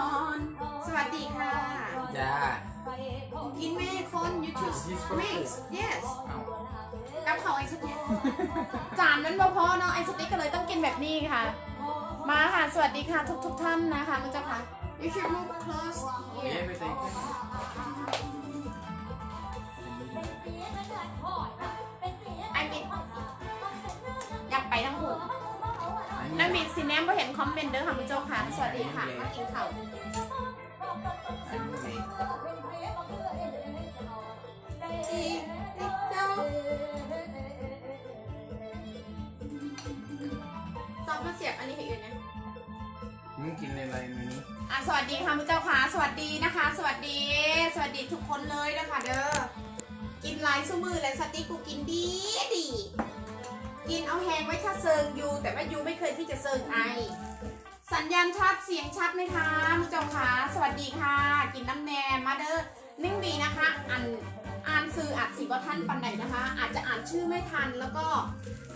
นอน สวัสดีค่ะ จ้ากินแม่คน YouTube This for mix yes เอ้ากับเขาไอสติ๊กจานนั้นบ่พอเนาะไอสติ๊กก็เลยต้องกินแบบนี้ค่ะ มาค่ะ สวัสดีค่ะทุกทุกๆท่านนะคะมุณเจ้าค่ะ you should move close เย้ here ไปติด ไอมิดซีแนมพอเห็นคอมเมนต์เด้อค่ะมุณเจ้าค่ะ สวัสดีค่ะมากินข้าวอีนิดเดียวตอนมาเสียบอันนี้ให้อื่นนะมึงกินอะไรมื้อนี้อะสวัสดีค่ะมุณเจ้าค่ะ สวัสดีนะคะ สวัสดี สวัสดีทุกคนเลยนะคะเด้อ กินหลายสู้มือและสติ๊กกูกินดี ไว้ถ้าเซิงยูแต่ว่ายูไม่เคยที่จะเซิงไอ สัญญาณชัดเสียงชัดไหมคะมุณเจ้าค่ะสวัสดีค่ะ กินน้ำแนมมาเด้อนิ่งดีนะคะอ่านอ่านสื่ออาจสีว่าท่านปันใดนะคะ อาจจะอ่านชื่อไม่ทันแล้วก็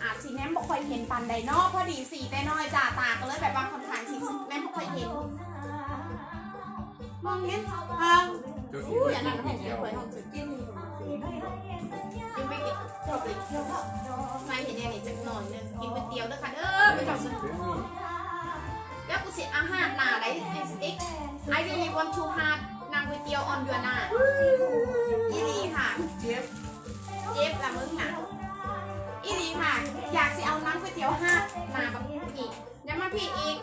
อาจสีแนมบอกคอยเห็นปันใดเนอกพอดีสีแต่น้อยจ่าตาก็เลยแบบว่าคนถ่ายสีแนมบอกคอยเห็นมองเห็นทางตัวกินอู้ก๋วยอย่าเตี๋นั่ยงวห้องเดีเดียยววไปห้องสุดจิ้ม ยังไม่กินจบเลยเที่ยวก็นายเห็นเนี่ยนี่จักหน่อยนึงกินก๋วยเตี๋ยวเด้อค่ะเด้อไปจับแล้วกูเสียอาหารหนาได้ไอ้สติ๊ก I really want to have นางก๋วยเตี๋ยว on your หน้าอีหลีค่ะเจี๊ยบเจ็บละมึงน่ะอีหลีค่ะ อยากสิเอาน้ำก๋วยเตี๋ยวห้าหนาแบบอีกยังมาพี่อีก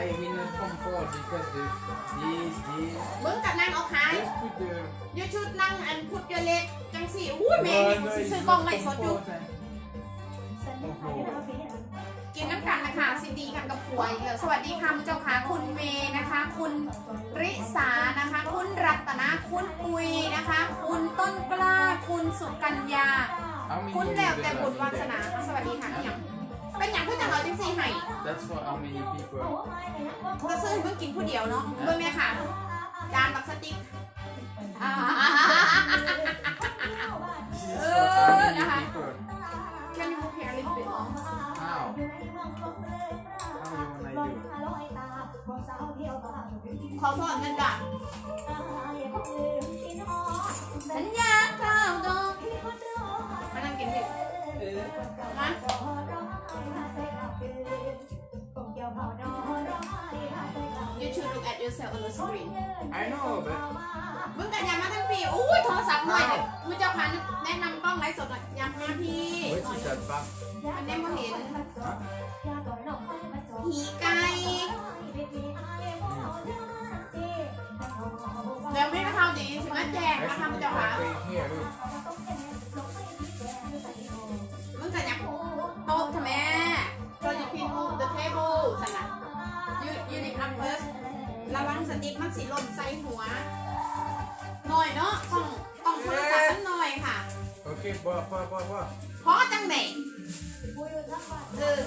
I will not come forward because this this this มึงกับนางเอาขาย just put the ยูชุดนั่งอันพุดเยเล็กจังสี่อุ้ยแม่นี่กูสิซื้อกล้องไล่สดอยู่โอ้โหกินน้ำกันนะคะซินดีกันกับผัวอีกแล้วสวัสดีค่ะคุณเจ้าค่ะคุณเมย์นะคะ คุณริสานะคะ คุณรัตนาคุณปุยนะคะ คุณต้นกล้า คุณสุกัญญา How many คุณ you แล้ว got แต่บุญ in วา there? สนาสวัสดีค่ะพี่ยังเป็นอย่างผู้จังเราจังสี่ให้ That's for how many people ก็ซื้อให้เพิ่งกินผู้เดียวเนาะเพิ่งเนี่ยค่ะจานบักสติ๊ก อ่าเออนะคะ Can you อ้าวนั่ขอสอนกันจ้ะสัญญาเข้าวดองมานั่งกินดิ น should look at yourself on the screen I know but มึงกันยามาทั้งปีอุ้ยโทรศัพท์หน่อยเดี๋ยวมึงเจ้าพันแนะนำกล้องไลฟ์สดหน่อยยามมาพี่ what is that bug มันได้มาเห็น Huh? หีไก่เดี๋ยวไม่กระเท่าดีถึงมาแจก I มา should ทำ put เจ้าค่ะ my plate here look มึงกันยักโต๊ะทำไม so you can move the table สันนะ you you need up first ระวังสติ๊กมันสิหล่นใส่หัวหน่อยเนาะต้องต้องโทรศัพท์มันหน่อยค่ะ Okay, boy, boy, boy, boy. เพราะจังไหนเออ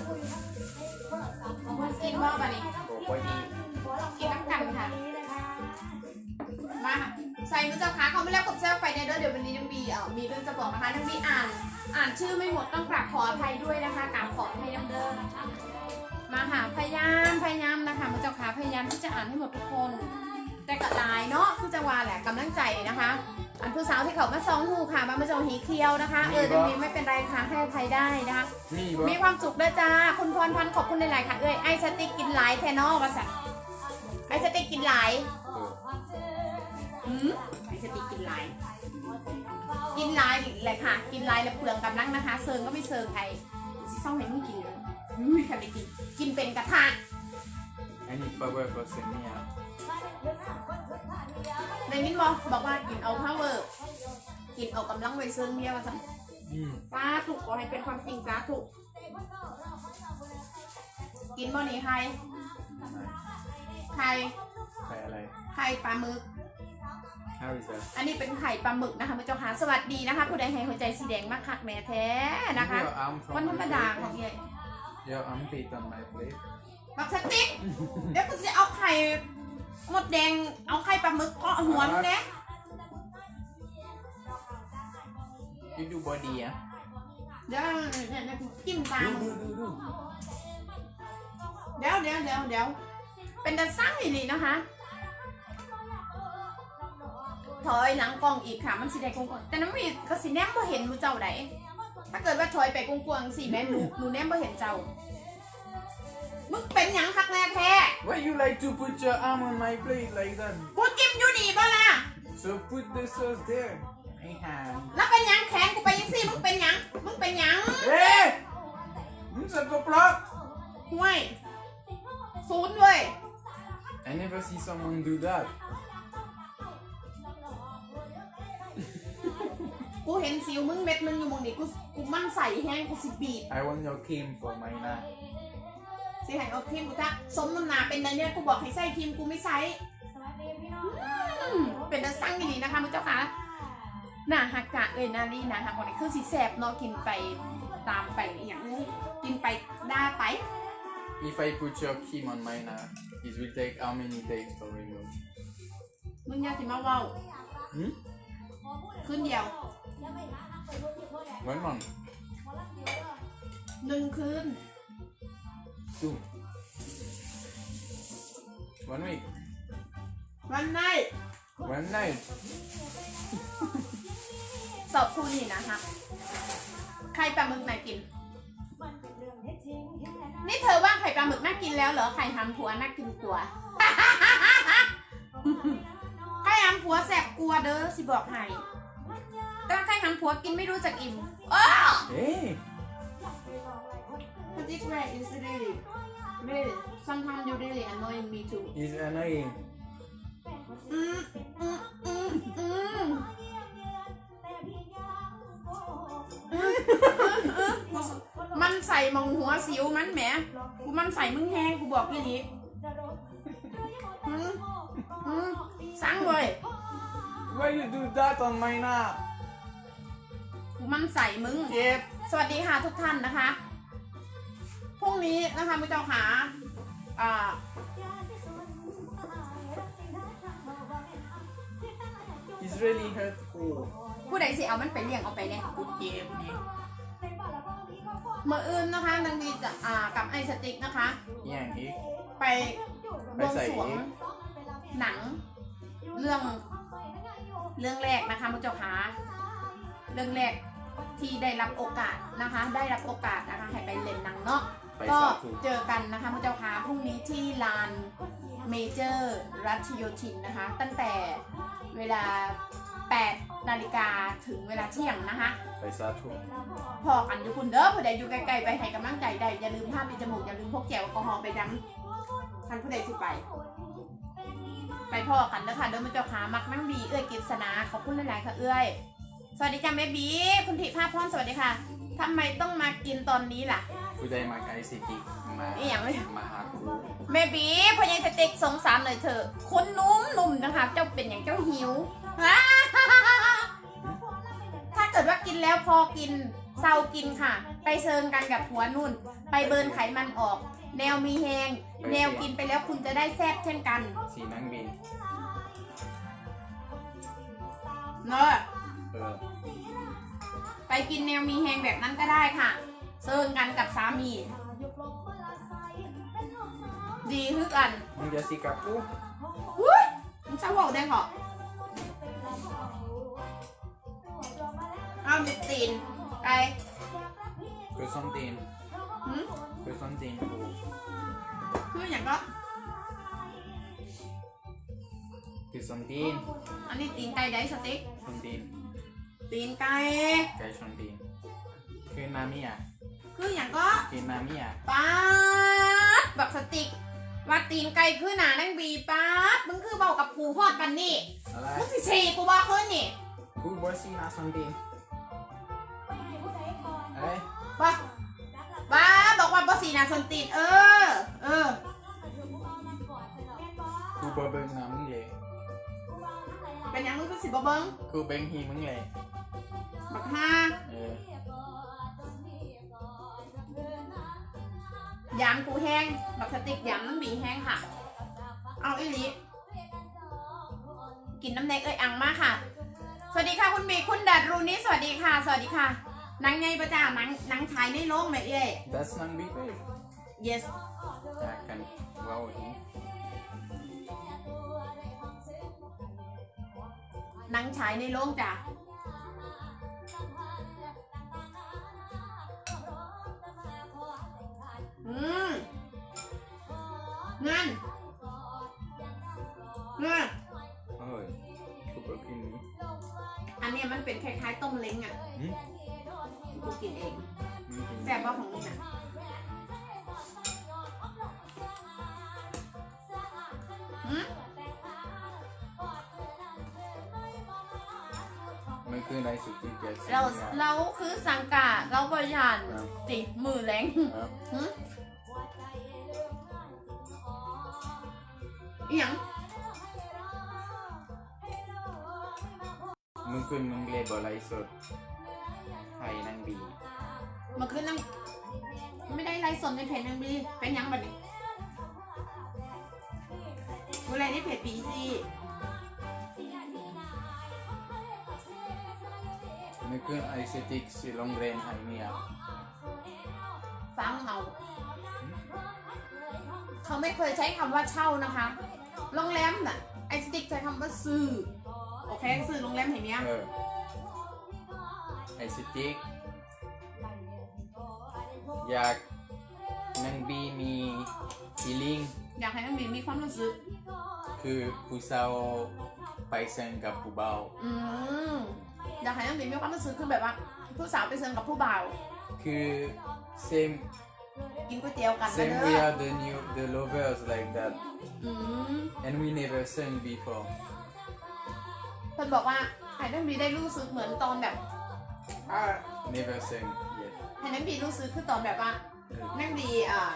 กินว่าบะนี่ Oh, boy, eat. กินน้ำกันค่ะ มาค่ะใส่มือเจ้าขาเขาไม่แล้วกดแซวไปในเด้อเดี๋ยววันนี้ยังมีเอ่อมีเรื่องจะบอกนะคะยังมีอ่าน อ่านชื่อไม่หมดต้องกราบขออภัยด้วยนะคะกราบขออภัยยังเด้อ มาค่ะพยายามพยายามนะคะมือเจ้าขาพยายามที่จะอ่านให้หมดทุกคน แต่กระลายเนาะคือจังหวะแหละกำลังใจนะคะ อันผู้สาวที่เขามาซองหูค่ะมามาจองหีเคียวนะคะ เออตรงนี้ไม่เป็นไรค่ะให้อภัยได้นะคะ Me, มี boy. ความสุขด้วยจ้า คุณพรพันธ์ขอบคุณหลายๆค่ะ เอ้ยไอสติ๊กกินหลายแทนอว่าสัตว์ไอสติ๊กกินหลาย Uh, อืมไอสติ๊กกินหลาย กินหลายเลยค่ะ กินหลายแล้วเปลืองกำลังนะคะเซิงก็ไม่เซิงใครซิซ่องให้มึงกินเลย อุ้ยใครไปกิน กินเป็นกระทะ I need power for send me out. ในมินบอกบอกว่ากินเอาพาวเวอร์กินเอากำลังไว้เซิงเดียวว่าสัตว์ Mm. สาถูกขอให้เป็นความจริงสาถูกกินบ่หนีใครใคร Try a light. ใครปลาหมึก How is that? อันนี้เป็นไข่ปลาหมึกนะคะพระเจ้าค่ะสวัสดีนะคะ ผู้ใดให้หัวใจสีแดงมากคักแม่แท้นะคะ Your arm from วันธรรม my ดา plate. ของเย่ Your armpit on my plate. บักสติ๊กเดี๋ยวกูจะเอาไข่หมดแดงเอาไข่ปลาหมึกเกาะหัวมึงเด้ You do body, yeah? เดี๋ยวเนี่ยเนี่ยจิ้มตา Do, มึง do, do, do. เดี๋ยวเดี๋ยวเดี๋ยวเดี๋ยวเป็นดันสร้างอีหลีนะคะถอยหลังกล้องอีกค่ะมันสิได้กว้างๆแต่น้ำมีก็สิแนมบ่เห็นหมูเจ้าใด ถ้าเกิดว่าถอยไปกว้างๆสิแม่หนูหนูแนมบ่เห็นเจ้า มึงเป็นหยังคักแน่แท้ Why you like to put your arm on my plate like that? กูจิ้มอยู่นี่บ่ล่ะ So put the sauce there. Hey, hand. แล้วเป็นหยังแขนกูไปยังสิมึงเป็นหยัง มึงเป็นหยัง Hey! Hmm, ça te bloque? ห่วยศูนย์เว้ย I never see someone do that. กูเห็นสิวมึงเม็ดมึงอยู่มึงนี่กู กูมั่นใส่แห้งกูสิบีบ I want your cream for my night. สิให้เอาครีมกูทักสมน้ำหนาเป็นไงเนี่ยกูบอกให้ใส่ครีมกูไม่ใส่อืมเป็นตาสั่งอีหลีนะคะมึงเจ้าค่ะหน้าฮักกะเอ้ยนาลีนะฮักวันนี้คือสีแสบเนาะกินไปตามไปอหย่างนี้กินไปได้ไป If I put your cream on my night, it will take how many days to remove? มึงอย่าสิมาเว้า Hmm? ขึ้นเดียว One month. หนึ่งคืน Two. One week. วันไหน One night. สอบคู่นี่นะคะใครปลาหมึกน่ากิน นี่เธอว่าไข่ปลาหมึกน่ากินแล้วเหรอไข่หำผัวน่ากินกว่าไข่หำผัวแสบกลัวเด้อสิบอกให้ แต่ว่าไข่หำผัวกินไม่รู้จักอิ่มเออ Hey! But this way is really really sometimes you really annoying me too He's annoying. อืมอืมอืมอืมมันใส่มองหัวสิวมันแหมกูมันใส่มึงแห้งกูบอกพี่นี้อืมอืมสั่งเลย Why you do that on my night? กูมันใส่มึง Yep. สวัสดีค่ะทุกท่านนะคะ พรุ่งนี้นะคะมุเจ้าขาอ่า It's really hurtful. ผู้ใดสิเอามันไปเลี้ยงเอาไปเนี่ย Good game, man. เมื่ออื่นนะคะนางดีจะอ่ากับไอสติ๊กนะคะ Yeah, eh? ไปบวงสรวงหนัง เรื่อง เรื่องแรกนะคะมุเจ้าขาเรื่องแรก ที่ได้รับโอกาสนะคะ ได้รับโอกาสนะคะให้ไปเล่นหนังเนาะไปก็สาธุ เจอกันนะคะมุเจ้าขาพรุ่งนี้ที่ลานเมเจอร์รัชโยธินนะคะ ตั้งแต่เวลา 8 นาฬิกาถึงเวลาเที่ยงนะคะ ไปสาธุ พอกันอยู่คุณเด้อผู้ใดอยู่ใกล้ๆไปให้กำลังใจได้อย่าลืมผ้าปิดจมูกอย่าลืมพกแจวแอลกอฮอล์ไปดำท่านผู้ใดสิไป ไปพ่อกันเด้อค่ะเด้อมุเจ้าขามักนั่งบีเอ้ยกิษณาขอบคุณหลายๆค่ะเอ้ย สวัสดีจ้าแม่บีคุณธิภาพพรสวัสดีค่ะทำไมต้องมากินตอนนี้ล่ะผู้ใดมาไกลสิกิมาอีหยังเลย มาหากูแม่บีพอยังสติกสงสารหน่อยเถอะคุณนุ่มนุ่มๆนะคะ เจ้าเป็นอย่างเจ้าหิว ถ้าเกิดว่ากินแล้วพอกินเศร้ากินค่ะ ไปเซิงกันกับผัวนุ่น ไปเบิร์นไขมันออก แนวมีแหงแนวกินไปแล้วคุณจะได้แซ่บเช่นกันสีนังบินเนอะเออ ไปกินแนวมีแหงแบบนั้นก็ได้ค่ะ เซิงกันกับสามี ดีคือกัน มึงจะสิกับกูอุ้ยมันจะบอกได้เหรอเอาดิตีนไปกูส้นตีนหืมกูส้นตีนกูคืออย่างก็กูส้นตีนอันนี้ตีนไก่ได้สติ๊กส้นตีน ตีนไก่ไก่ส้นตีนคือนามิอะคืออย่างก็คือนามิอะป๊าดแบบสติ๊กว่าตีนไก่คือหนานั่งบีป๊าดมึงคือเบากับกูฮอดปันนี่อะไรมึงสิฉี่กูบอกคนนี่กูบอสีนาส้นตีนอะไรป้าป้าบอกว่าบอสีนาสนตีนเออ เออกูบอเบิ้งนามึงเลยเป็นอย่างมึงคือสิบเบิ้งกูเบิ้งฮีมึงเลย บักห้าเออยามกูแห้งบักสติ๊กยามน้ำบีแห้งค่ะ เอาอีหลีกินน้ำแดงเอ้ยอังมากค่ะ สวัสดีค่ะคุณบีคุณดัดรูนี้สวัสดีค่ะ สวัสดีค่ะนางไงประจ่านังนังชายในโลกไหมเอ้ย that's นังบินเลย yes จากกันเว้าอีกนังฉายในโรงจ้ะ นั่นนั่นอร่อยกูก็กินนี้อันเนี้ยมันเป็นคล้ายๆต้มเล้งอะหืมกูกินเองมึงกินแซ่บว่าของมึงอะหืมมันคือในสุกี้แกสเราเราคือสังกาเราบริหารครับจิมือแรงครับหึ อหย่างมึงคือมึงเลบอไลฟ์สดไทยนางบีมันคือน้ำไม่ได้ไลฟ์สดในเพจนังบีเป็นหยังบัดนี้กูไลฟ์ในเพจบีซีมันคือไอเซติกสิโรงเรียนไทยเนี่ยฟังเอา เขาไม่เคยใช้คำว่าเช่านะคะ โรงแรมน่ะไอสติ๊กใช้คำว่าซื้อโอเคซื้อโรงแรมเห็นเนี้ยเออไอเซติกอยากนางบีมี feeling อยากให้นังบีมีความรู้สึก คือผู้สาวไปเซ็นกับผู้เบาอืมอยากให้นังบีมีความรู้สึกคือแบบว่าผู้สาวไปเซิงกับผู้บ่าวคือ same กินก๋วยเตี๋ยวกันนะ same เด้ we อ are the new the lovers like that อืม and we never sang before เพิ่นบอกว่าให้นังบีได้รู้สึกเหมือนตอนแบบเอ่อ never sang yet ให้นังบีรู้สึกคือตอนแบบว่านังบีอ่า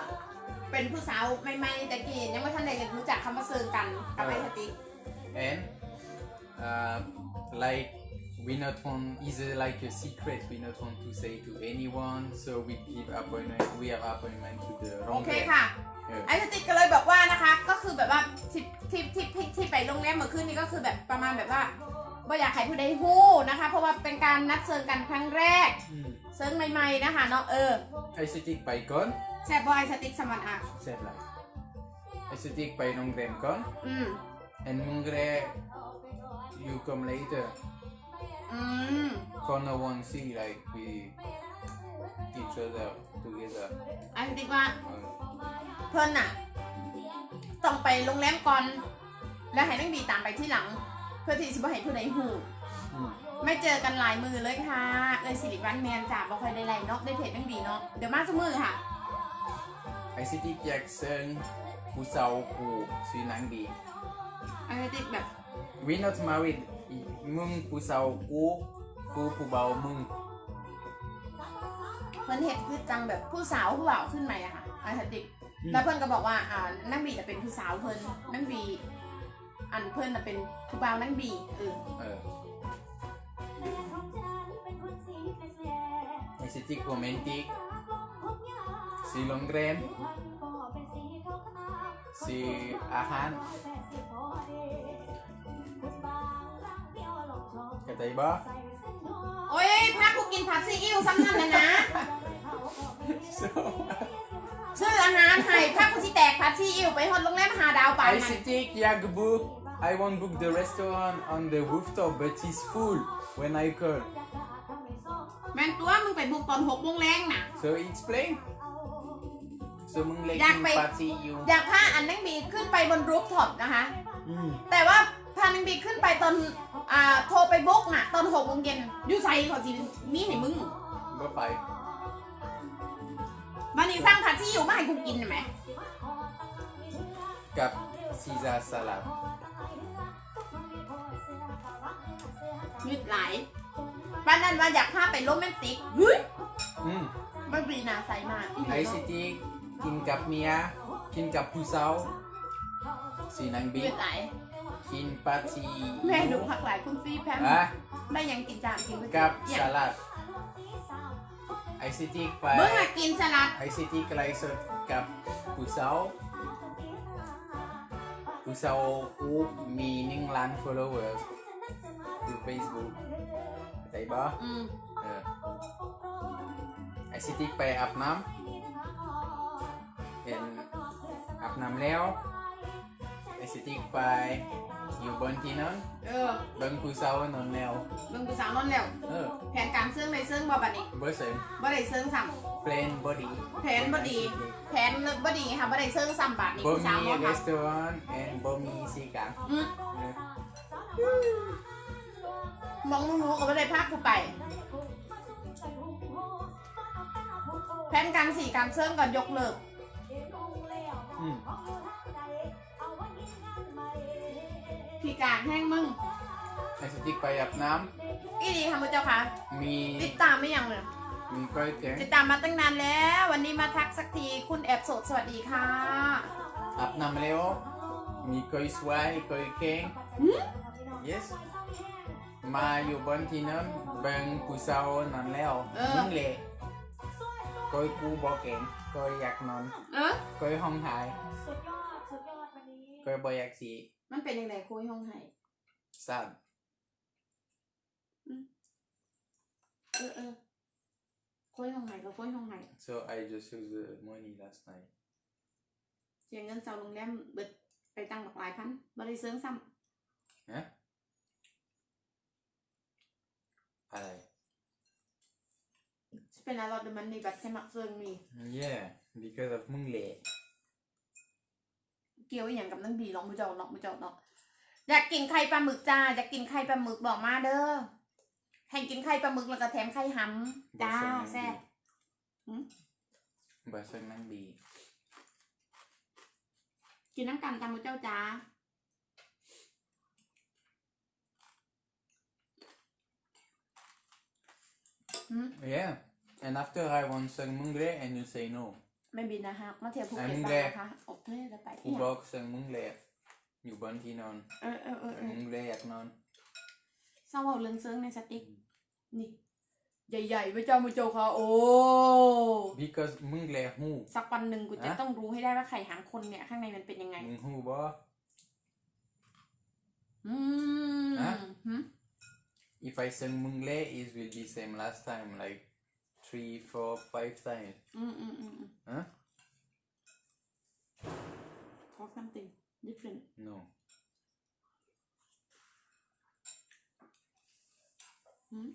เป็นผู้สาวใหม่ๆแต่กี้ยังไม่ทันได้รู้จักคำว่าเซิงกันกับไอสติ๊ก and uh, like we not want is it like a secret we not want to say to anyone so we give appointment we have appointment to the โอเค Rongre ค่ะ เออ ไอสติ๊กก็เลยบอกว่านะคะ ก็คือแบบว่าที่ที่ที่ที่ที่ไปโรงแรมเมื่อคืนนี้ก็คือแบบประมาณแบบว่าบ่อยากให้ผู้ใดฮู้นะคะ เพราะว่าเป็นการนัดเซิงกันครั้งแรก อืมเซิงใหม่ๆนะคะเนาะเออไอสติกไปก่อนแซ่บบอยสติ๊กสมันอะ เสร็จแล้วไอสติกไปโรงเรียนก่อน อืม and มึงเร you come later อืม for no one see like we each other together ไอสติ๊กว่าเออเพิ่นน่ะ ต้องไปโรงแรมก่อน แล้วให้นังบีตามไปที่หลัง เพื่อที่จะบ่ให้ผู้ใดฮู้อืมไม่เจอกันหลายมือเลยค่ะ เอยสิริวัฒน์แมนจ้าบ่ค่อยได้ไลน์เนาะได้เพจนังบีเนาะ เดี๋ยวมาสมือค่ะไอสติกอยากเซิงผู้สาวกูชื่อนางบีไอสติ๊กแบบ we not married มึงผู้สาวกูกูผู้เบามึงเพิ่นเห็นคือจังแบบผู้สาวผู้บ่าวขึ้นใหม่อะค่ะไอสติ๊กแล้วเพิ่นก็บอกว่าอ่านั่งบีจะเป็นผู้สาวเพิ่นนั่งบีอันเพิ่นน่ะเป็นผู้บ่าวนั่งบีเออเออไอสติกโรแมนติกสีโรงเรียนสีอาหาร เข้าใจบ่โอ้ยพากูกินผัดซีอิ๊วซ้ำนั่นเลยนะ so ชื่ออาหารไทยพากูสิแตกผัดซีอิ๊วไปฮอดโรงแรมหาดาวป่านไอนั้สนติกอยาก book I want book the restaurant on the rooftop but it's full when I call แม่นตัวมึงไปบุกตอนหกโมงแรงน่ะ so explain so มึงเล็กอยากกินไป ปาร์ตี้อยู่อยากพาอันนั่งบีขึ้นไปบนรูฟท็อปนะคะ อืมแต่ว่าพานังบีขึ้นไปตอน อ่าโทรไปบุกน่ะ ตอนหกโมงเย็นอยูไซขอสิมีให้มึงบ่ไปวันนี้สร้างผัดซีอิ๊วมาให้กูกินได้ไหมกับซีซ่าสลัดยืดหลายบ้านนั้นว่าอยากพาไปโรแมนติกเฮ้ยอืมมันบีนาใสมากไอซิตี้กินกับเมีย กินกับผู้สาวสีนางบียืดหลาย กินปาร์ตี้แม่ดูผักหลายคุณฟีแพมอะได้ยังกินจานกินไปกับเนี่ยสลัดไอซิตี้ไปเมื่อกินสลัดไอซิตี้ไลฟ์สดกับผู้สาวผู้สาวกูมีหนึ่งล้าน followers อยู่ Facebook เข้าใจบ่อืมเออไอซิตี้ไปอาบน้ำเห็นอาบน้ำแล้วสติ๊กไป อยู่บนที่นอนเออเบิ่งผู้สาวนอนแล้วเบิ่งผู้สาวนอนแล้ว เออ แผนการเซิงในเซิงบ่บัดนี้บ่เสริมบ่ได้เซิงซ้ plain body ำแผนบ่ดีแผนบ่ดีค่ะบ่ได้เซิงซ้ำบาดนี้บ่ผู้สาวมีบ่ค่ะ restaurant and บ่มีสีกลางอืมเออมองหนูก็บ่ได้พากูไปแผนการสี่การเซิงก่อนยกเลิกอืม พี่การแห้งมึงไอสติ๊กไปอาบน้อีดีค่ะมุเจ้าค่ะำมีติดตามไม่ยังเลยมีก้อยแกงติดตามมาตั้งนานแล้ว วันนี้มาทักสักทีคุณแอบโสดสวัสดีค่ะอาบน้ำแล้วมีก้อยสวยก้อยแกงหืม yes มาอยู่บนที่นอนเบิ่งผู้สาวนอนแล้วเออมึงเละก้อยกูบ่เก่งก้อยอยากนอนเออก้อยห้องหายก้อยบ่อยากสี มันเป็นยังไงคุยห้องไห้ sad เออเออคุยห้องไห้ก็คุยห้องไห้ so I just used the money last night เสียเงินเซาโรงแรมเบิดไปตั้งบักหลายพันบ่ได้เซิงซ้ฮะอะไรำเป็นอะไรเดมันในบัตรสมัครเซิงมี yeah because of มึงเละ เกี่ยวอหย่างกับนังบีลองมือเจ้าเนาะมือเจ้าเนาะอยากกินไข่ปลาหมึกจ้าอยากกินไข่ปลาหมึกบอกมาเด้อให้กินไข่ปลาหมึกแล้วก็แถมไข่หำจ้าแซ่บบ่ใช่นั่งดีกินน้ำกันตามมือเจ้าจ้าหืม yeah and after I want sang มึงเละ and you say no ไม่บินนะฮะมาเที่ยวภูอันเก็ตนี้บ้าแหงละนะคะโอเคแล้วไปกูเนี่ยบอกสั่งมึงเละอยู่บนที่นอนเออเออเออเออมึงเละอยากนอนเศร้าเอาเรื่องเซิงในสติ๊กนี่ใหญ่ๆพระเจ้ามือเจ้าค่ะโอ้ because มึงเละหูสักวันหนึ่งกูจะฮะต้องรู้ให้ได้ว่าไข่หางคนเนี่ยข้างในมันเป็นยังไง มึงหูบ่อืมฮะหืม if I sang มึงเละ it will be same last time like three four five times อืมอืมอืมอืมฮะ talk something different no หืม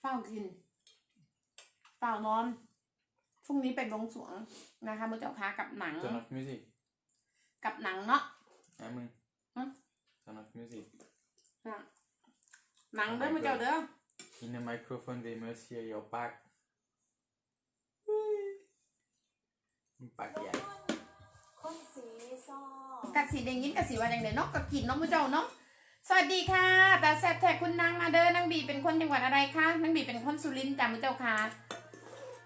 เฝ้ากินเฝ้านอน พรุ่งนี้ไปบวงสรวงนะคะมือเจ้าค้ากับหนัง turn off music กับหนังเนาะอะมึงฮะ turn off music หนังเด้อมือเจ้าเด้อ in the microphone they must hear your ปาก ปากใหญ่กัดสีแดงยิ้มกัดสีว่าอย่างไรเนาะกับกินเนาะมือเจ้าเนาะสวัสดีค่ะตาแซบแท็กคุณนางมาเด้อนางบีเป็นคนจังหวัดอะไรคะนางบีเป็นคนสุรินทร์จ้ามือเจ้าค่ะ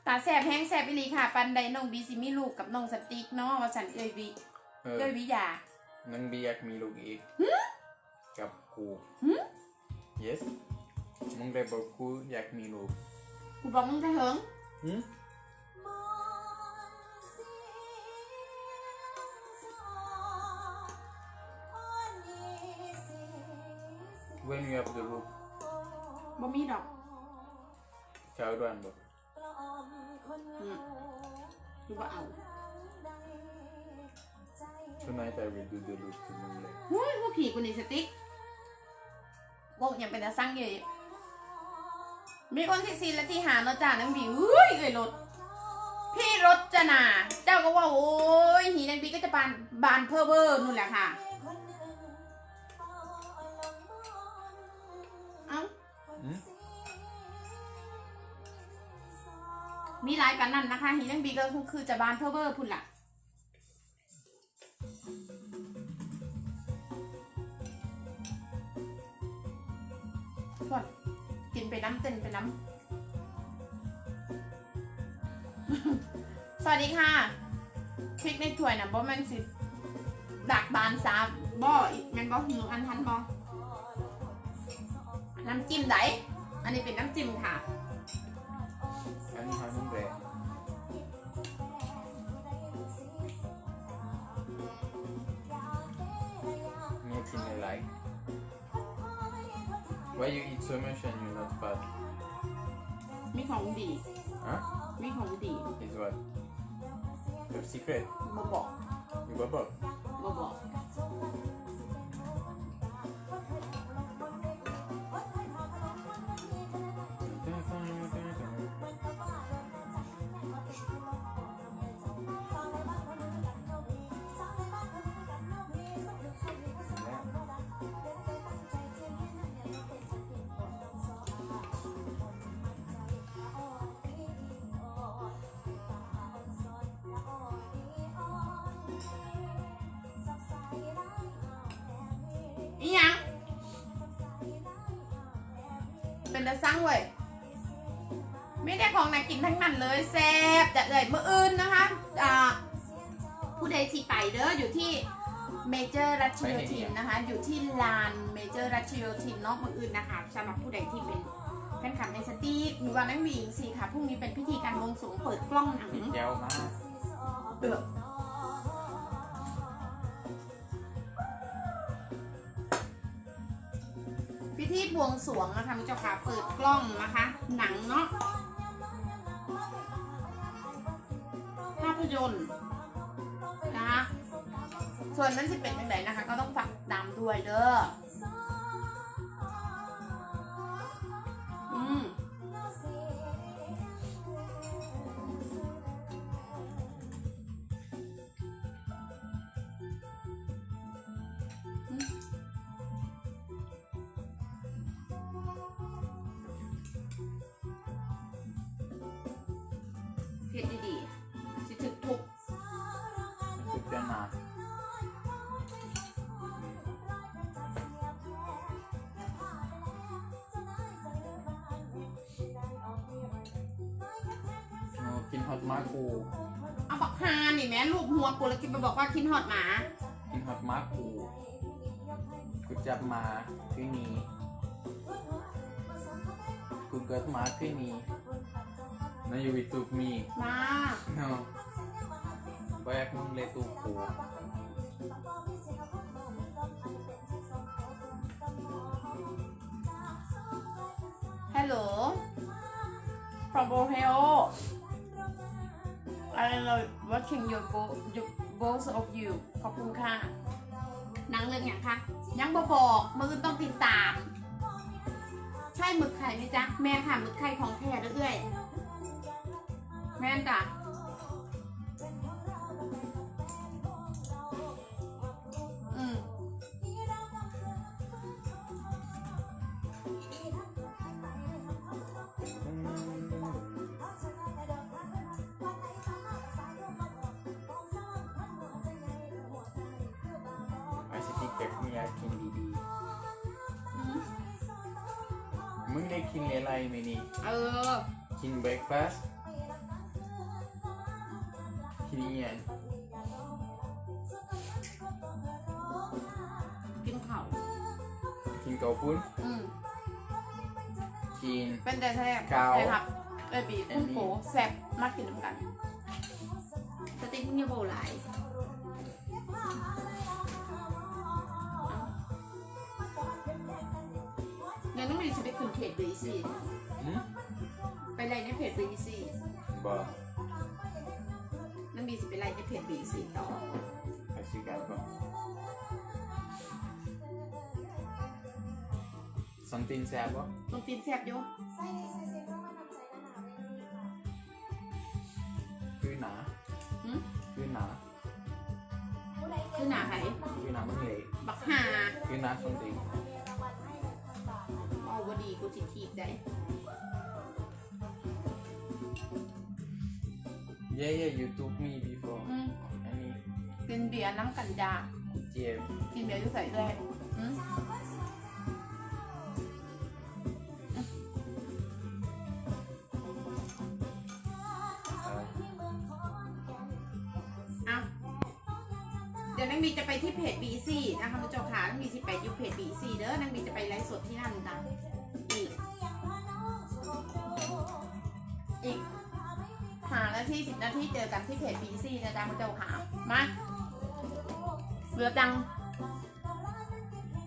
ตาแซบแห้งแซบอีหลีค่ะ ปันใดน้องบีสิมีลูกกับน้องสติ๊กเนาะว่าสันเอ้ยวิเออเอ้ยวิยานังเบียกมีลูกอีกกับกูหึ yes มึงได้บอกกูอยากมีลูกกูบอกมึงจะเหิง when you have the ลูกบ่มีดอกเช้าด่วนบอกอืมกูบ่เอา tonight I will do the look to มึงเลยหุ้ยพวกผีกูนี่สติ๊กบอกยังเป็นตาสั่งอยู่อีกมีคนที่ซีและที่หาเนาะจ้านางบีอุ้ยเอ้ยรถ พี่รถจะนา เจ้าก็ว่าโอ้ยหีนางบีก็จะบานบานเพอเวอร์นู่นแหละค่ะ มีหลายปันนั่นนะคะหีนางบีก็คือจะบานเพอร์เวอร์พุ่นล่ะก่อนกินไปน้ำเต้นไปน้ำ สวัสดีค่ะพริกในถ้วยนะบ่แม่นสิดักบานซาบ่อีกแม่นบ่หิวอันทันบ่น้ำจิ้มไดอันนี้เป็นน้ำจิ้มค่ะ and you're not fat มีของดี huh มีของดี is what your secret บ่บอก you bubble บ่บอก เป็นตะสั่งเว้ยไม่ได้ของน่ากินทั้งนั้นเลยแซ่บจะเลยเมื่ออื่นนะคะอ่าผู้ใดที่ไปเด้ออยู่ที่เมเจอร์รัชโยธินนะคะ อยู่ที่ลานเมเจอร์รัชโยธินเนอกเมื่ออื่นนะคะสำหรับผู้ใดที่เป็นแฟนคลับในสตีกหรือว่านักวิ่งสิค่ะพรุ่งนี้เป็นพิธีการบวงสรวงเปิดกล้องหนังเจียวมากเออ สวงนะคะมิเจ้าค่ะเปิดกล้องนะคะ หนังเนาะภาพยนตร์นะคะส่วนนั้นจะเป็นยังไงนะคะ ก็ต้องฝากติดตามด้วยเด้อ ไปบอกว่าคินฮอดหมากินฮอตมากกูกูจับมาที่นี่กูเกิดมาที่นี่นายอยู่วิตูมีมาเนาะแบกมึงเลยตูกูฮัลโหล from Ohio I love watching your bo your both of you ขอบคุณค่ะหนังเรื่องอย่างคะยังบอบอกมือต้องติดตาม ใช่หมึกไข่ไหมจ๊ะ แม่ค่ะหมึกไข่ของแท้เรื่อยๆแม่นจ้ะ ไอสติกเก็บมึงอยากกินดีอืมๆมึงได้กินอะไรไหมนี่ เออ กินเบรกฟาสต์กินอหยังกินข้าวกินเกาปุ้นอืมกิน เป็นแต่แซ่บเกาใช่ครับเอ้ยบีกุ้งโผแซ่บมากกินน้ำกันสติ๊กนี่โบหลาย จะไปขึ้นเพจบีซีหืมไปไลน์ในเพจบีซีบ่น้องมีจะไปไลน์ในเพจบีซีต่อไปซื้อกันก่อนสันตินแซ่บบ่ตรงตีนแซ่บอยู่คือหนาหืมคือหนาคือหนาไหคือหนามึงเละบักหาคือหนาสันตินเอาวดีกูจิทีบได้ Yeah yeah you took me before อืมอันนี้กินเบียร์น้ำกันดาเจียวกินเบียร์อยู่ใส่เลยอืมเอ่อเอาเดี๋ยวนังมีจะไปที่เพจ BC นะคะคุณเจ้าขานังมีสิไปอยู่เพจ BC เด้อนังมีจะไปไลฟ์สดที่นั่นจ้ะานาทีสิบนาทีเจอกันที่เพจ BC นะจ๊ะคุณเจ้าขามาเรือดัง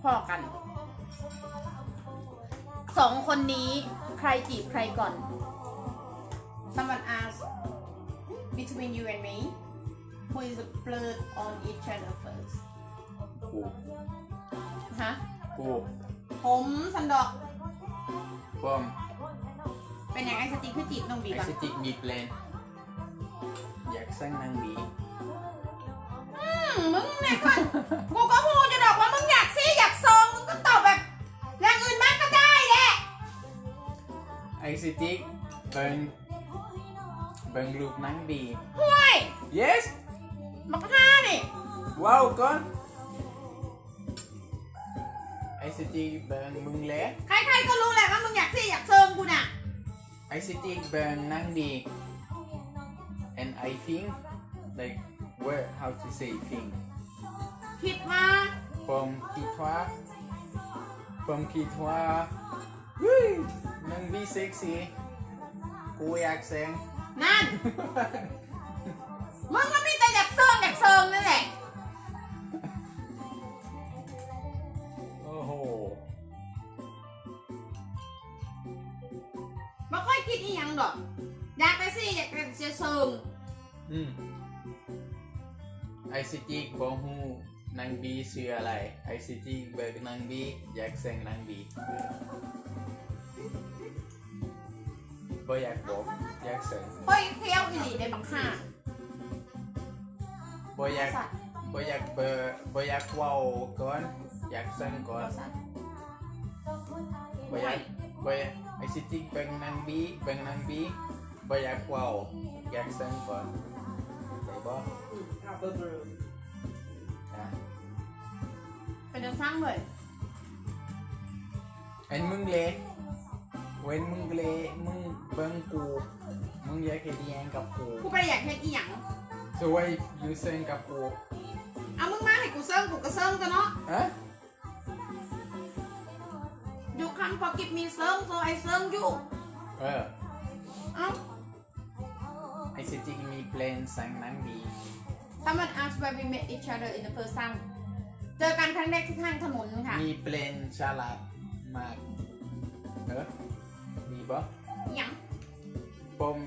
พอกันสองคนนี้ใครจีบใครก่อน Someone ask between you and me who is the flirt on each other first กูฮะกูผมสันดอกป้อมเป็นอย่างไอสติกคือจีบน้องบีไอก่อน สติกหยิบเลน อยากสร้างนางบีอืมมึงเนี่ยก่อนกูก็พูดจะดอกว่ามึงอยากซี่อยากซองมึงก็ตอบแบบอย่างอื่นมากก็ได้แหละไอสติกเบิ่งเบิ่งรูปนางบี ห่วย yes มักห้านี่ว้าวก่อนไอส ICT ben Mungle ใครๆก็รู้แหละว่ามึงอยากซี่อยากเซิงกูน่ะ ICT ben Nangdi and I think like where how to say think คิดว่า from Kitwa from Kitwa Woo! Nang be sexy กูอยากแซงนั่น มึงก็มีแต่อยากเซิงอยากเซิงนั่นแหละ อืมไอซิจิบอฮูนางบีชื่ออะไรไอซิจิเบิกนางบีอยากแซงนางบีบ่อยากบอกอยากแซงค่อยเที่ยวอีหลีในบางค่าบ่อยากสัตว์บ่อยากเบอร์บ่อยากเว้าก่อนอยากแซงก่อนสัตว์บ่อยากบ่อยากไอซิจิเบิกนางบีเบิกนางบี บ่อยากเว้าอยากแซงก่อนได้บ่อะเป็นจะสร้างเลยอันมึงเละเว้นมึงเละมึงเบิ่งกู มึงอยากเฮ็ดอิหยังกับกู กูไปอยากเฮ็ดอีหยัง so why you saying กับกูเอามึงมาให้กูเซิงกูก็เซิงกันเนาะฮะอยู่คำพอกิบมีเซิงโซไอเซิงอยู่ เออ เอ้า ไอซิจิมีแพลนสั่งหนังดี Someone asked where we met each other in the first time เจอกันครั้งแรกที่ข้างถนนค่ะมีแพลนฉลาดมากเออมีบ่อีหยังผม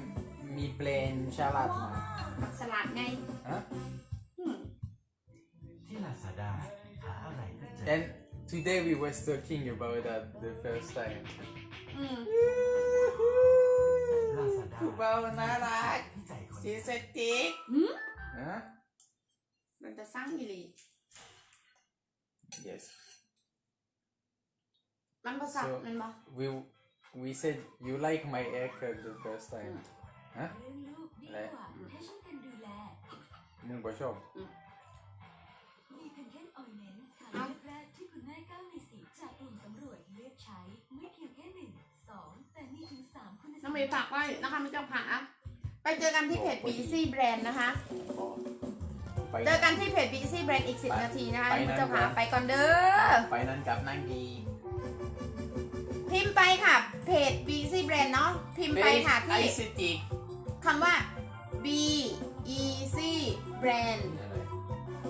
มีแพลนฉลาดมากสลัดไงฮะอืมที่ลาซาด้าหาอะไรก็เจอ and today we were talking about that the first time อืม ลาซาด้าผู้เบาน่ารักที่ใจคนซีสติกหืมฮะมันจะสร้างอีหลี yes มันภาษา So- มันบ่ we we said you like my haircut the first time ฮะเรื่องลูกดีกว่าให้ช่วยกันดูแลมึงบ่ชอบมีเพนเทนออยเมนต์ทา มคุณสน้องมเมบัย์ติฝากไว้นะคะไม่เจ้าขาไปเจอกันที่เพจ BC Brand นะคะ ไปเจอกันที่เพจ BC Brand อีก 10 นาทีนะคะไปคุณนั่นเจ้าขาก่อนไปก่อนเด้อ ไปนั้นกับนั่งดี พิมพ์ไปค่ะ เพจ BC Brand เนาะ พิมพ์ไปค่ะไอที่ซิติกคำว่า B E C Brand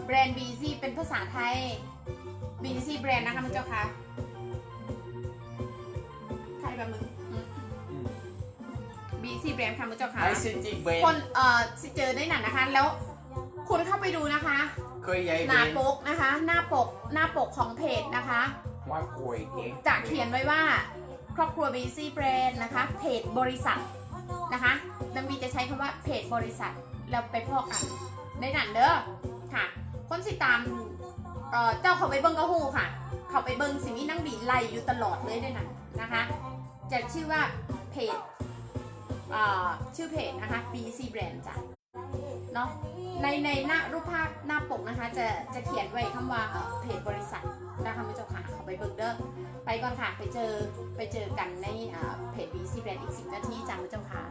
แบรนด์ BC เป็นภาษาไทย BC Brand นะคะมันเจ้าค่ะ ใครแบบมึงอืม BC Brand ค่ะมันเจ้าค่ะไอซิติกเบนคนเอ่อสิเจอได้หนังนะคะ แล้วคุณเข้าไปดูนะคะ เคยใหญ่หเบน้านปกนะคะ หน้าปกหน้าปกของเพจนะคะ ว่ากล้วยเก่งจะเขียนไว้ว่าครอบครัว BC Brand นะคะเพจบริษัทนะคะดัมบีจะใช้คำว่าเพจบริษัทแล้วไปพอกกันในหนังเด้อค่ะ คนสิตามเอ่อเจ้าเขาไปเบิ้งกระหูค่ะ เขาไปเบิ้งสิ่งที่นั่งบีไล่อยู่ตลอดเลยในหนังนะคะ จะชื่อว่าเพจเอ่อ ชื่อเพจนะคะ BC Brand จ้ะเนาะในในหน้ารูปภาพหน้าปกนะคะ จะจะเขียนไว้คำว่าเพจบริษัทนะคะไม่เจ้าค่ะขาไปเบิ้งเด้อไปก่อนค่ะไปเจอไปเจอกันในเพจ BC Brand อีก 10 นาทีจ้ะไม่เจ้าค่ะ